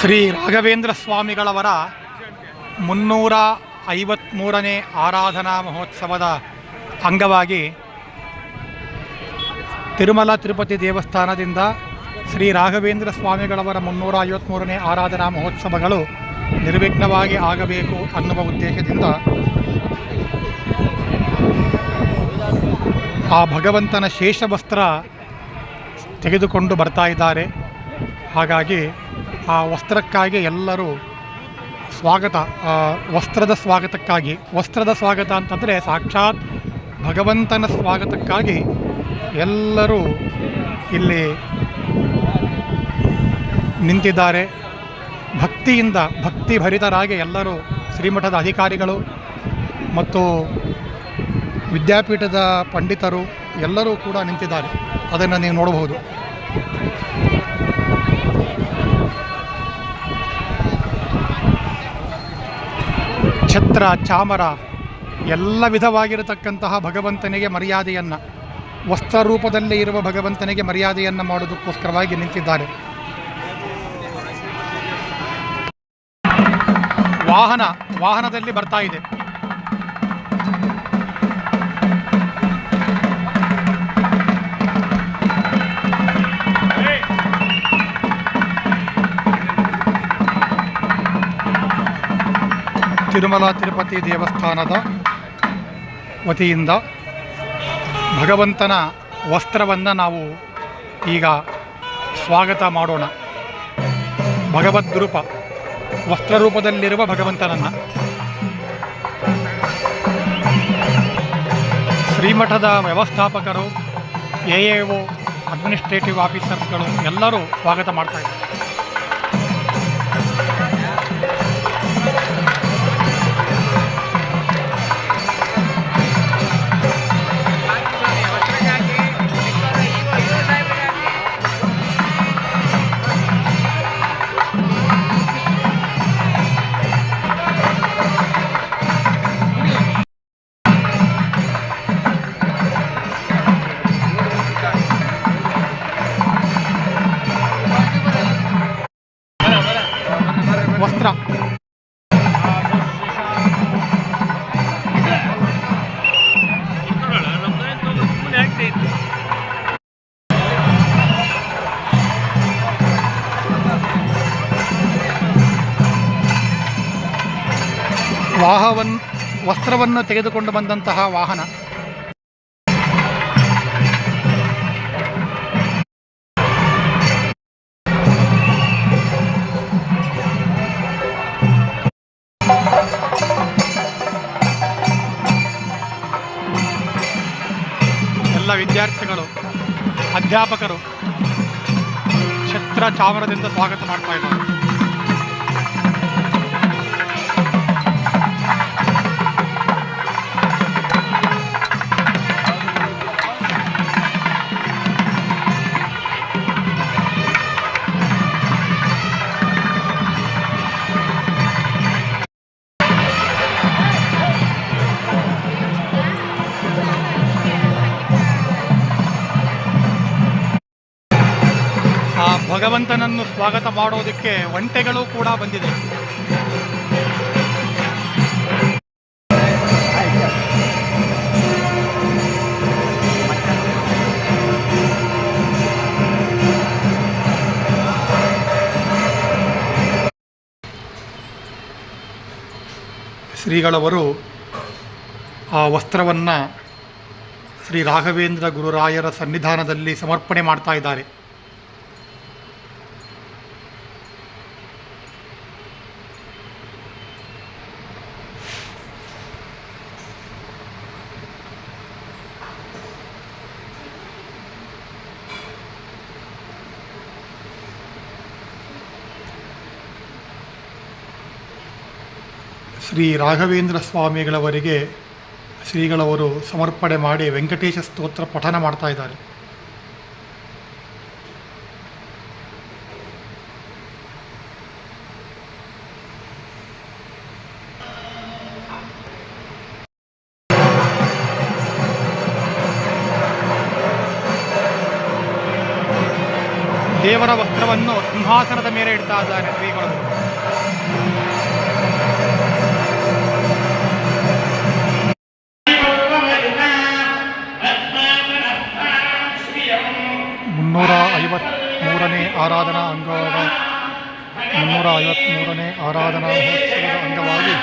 ಶ್ರೀ ರಾಘವೇಂದ್ರ ಸ್ವಾಮಿಗಳವರ ಮುನ್ನೂರ ಐವತ್ತ್ಮೂರನೇ ಆರಾಧನಾ ಮಹೋತ್ಸವದ ಅಂಗವಾಗಿ ತಿರುಮಲ ತಿರುಪತಿ ದೇವಸ್ಥಾನದಿಂದ ಶ್ರೀ ರಾಘವೇಂದ್ರ ಸ್ವಾಮಿಗಳವರ ಮುನ್ನೂರ ಐವತ್ತ್ಮೂರನೇ ಆರಾಧನಾ ಮಹೋತ್ಸವಗಳು ನಿರ್ವಿಘ್ನವಾಗಿ ಆಗಬೇಕು ಅನ್ನುವ ಉದ್ದೇಶದಿಂದ ಆ ಭಗವಂತನ ಶೇಷವಸ್ತ್ರ ತೆಗೆದುಕೊಂಡು ಬರ್ತಾ ಇದ್ದಾರೆ. ಹಾಗಾಗಿ ಆ ವಸ್ತ್ರಕ್ಕಾಗಿ ಎಲ್ಲರೂ ಸ್ವಾಗತ ವಸ್ತ್ರದ ಸ್ವಾಗತಕ್ಕಾಗಿ. ವಸ್ತ್ರದ ಸ್ವಾಗತ ಅಂತಂದರೆ ಸಾಕ್ಷಾತ್ ಭಗವಂತನ ಸ್ವಾಗತಕ್ಕಾಗಿ ಎಲ್ಲರೂ ಇಲ್ಲಿ ನಿಂತಿದ್ದಾರೆ. ಭಕ್ತಿಯಿಂದ ಭಕ್ತಿ ಭರಿತರಾಗಿ ಎಲ್ಲರೂ ಶ್ರೀಮಠದ ಅಧಿಕಾರಿಗಳು ಮತ್ತು ವಿದ್ಯಾಪೀಠದ ಪಂಡಿತರು ಎಲ್ಲರೂ ಕೂಡ ನಿಂತಿದ್ದಾರೆ. ಅದನ್ನು ನೀವು ನೋಡಬಹುದು. ಛತ್ರ ಚಾಮರ ಎಲ್ಲ ವಿಧವಾಗಿರತಕ್ಕಂತಹ ಭಗವಂತನಿಗೆ ಮರ್ಯಾದೆಯನ್ನು, ವಸ್ತ್ರ ರೂಪದಲ್ಲಿ ಇರುವ ಭಗವಂತನಿಗೆ ಮರ್ಯಾದೆಯನ್ನು ಮಾಡೋದಕ್ಕೋಸ್ಕರವಾಗಿ ನಿಂತಿದ್ದಾರೆ. ವಾಹನ, ವಾಹನದಲ್ಲಿ ಬರ್ತಾ ಇದೆ. ತಿರುಮಲ, ತಿರುಪತಿ ದೇವಸ್ಥಾನದ ವತಿಯಿಂದ ಭಗವಂತನ ವಸ್ತ್ರವನ್ನು ನಾವು ಈಗ ಸ್ವಾಗತ ಮಾಡೋಣ. ಭಗವದ್ರೂಪ, ವಸ್ತ್ರರೂಪದಲ್ಲಿರುವ ಭಗವಂತನನ್ನು. ಶ್ರೀಮಠದ ವ್ಯವಸ್ಥಾಪಕರು, ಎ ಎ ಒ ಅಡ್ಮಿನಿಸ್ಟ್ರೇಟಿವ್ ಆಫೀಸರ್ಸ್ಗಳು ಎಲ್ಲರೂ ಸ್ವಾಗತ ಮಾಡ್ತಾ ವಾಹವನ್ ವಸ್ತ್ರವನ್ನು ತೆಗೆದುಕೊಂಡು ಬಂದಂತಹ ವಾಹನ. ಎಲ್ಲ ವಿದ್ಯಾರ್ಥಿಗಳು ಅಧ್ಯಾಪಕರು ಛತ್ರ ಚಾಮರದಿಂದ ಸ್ವಾಗತ ಮಾಡ್ತಾ ಇದ್ದಾರೆ. ಭಗವಂತನನ್ನು ಸ್ವಾಗತ ಮಾಡೋದಕ್ಕೆ ಒಂಟೆಗಳು ಕೂಡ ಬಂದಿದೆ. ಶ್ರೀಗಳವರು ಆ ವಸ್ತ್ರವನ್ನು ಶ್ರೀ ರಾಘವೇಂದ್ರ ಗುರುರಾಯರ ಸನ್ನಿಧಾನದಲ್ಲಿ ಸಮರ್ಪಣೆ ಮಾಡ್ತಾ ಇದ್ದಾರೆ. ಶ್ರೀ ರಾಘವೇಂದ್ರ ಸ್ವಾಮಿಗಳವರಿಗೆ ಶ್ರೀಗಳವರು ಸಮರ್ಪಣೆ ಮಾಡಿ ವೆಂಕಟೇಶ ಸ್ತೋತ್ರ ಪಠನ ಮಾಡ್ತಾ ಇದ್ದಾರೆ. ದೇವರ ವಸ್ತ್ರವನ್ನು ಸಿಂಹಾಸನದ ಮೇಲೆ ಇಡ್ತಾ ಇದ್ದಾರೆ ಶ್ರೀಗಳು. ಆರಾಧನಾ ಅಂಗವಾದ ಮುನ್ನೂರ ಐವತ್ತ್ಮೂರನೇ ಆರಾಧನಾ ಮಹೋತ್ಸವದ ಅಂಗವಾಗಿ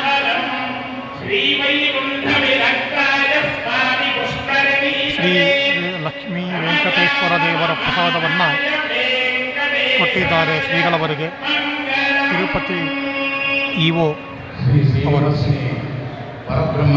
ಶ್ರೀ ಲಕ್ಷ್ಮೀ ವೆಂಕಟೇಶ್ವರ ದೇವರ ಪ್ರಸಾದವನ್ನು ಕೊಟ್ಟಿದ್ದಾರೆ ಶ್ರೀಗಳವರಿಗೆ. ತಿರುಪತಿ ಇಒ ಅವರು. ಪರಬ್ರಹ್ಮ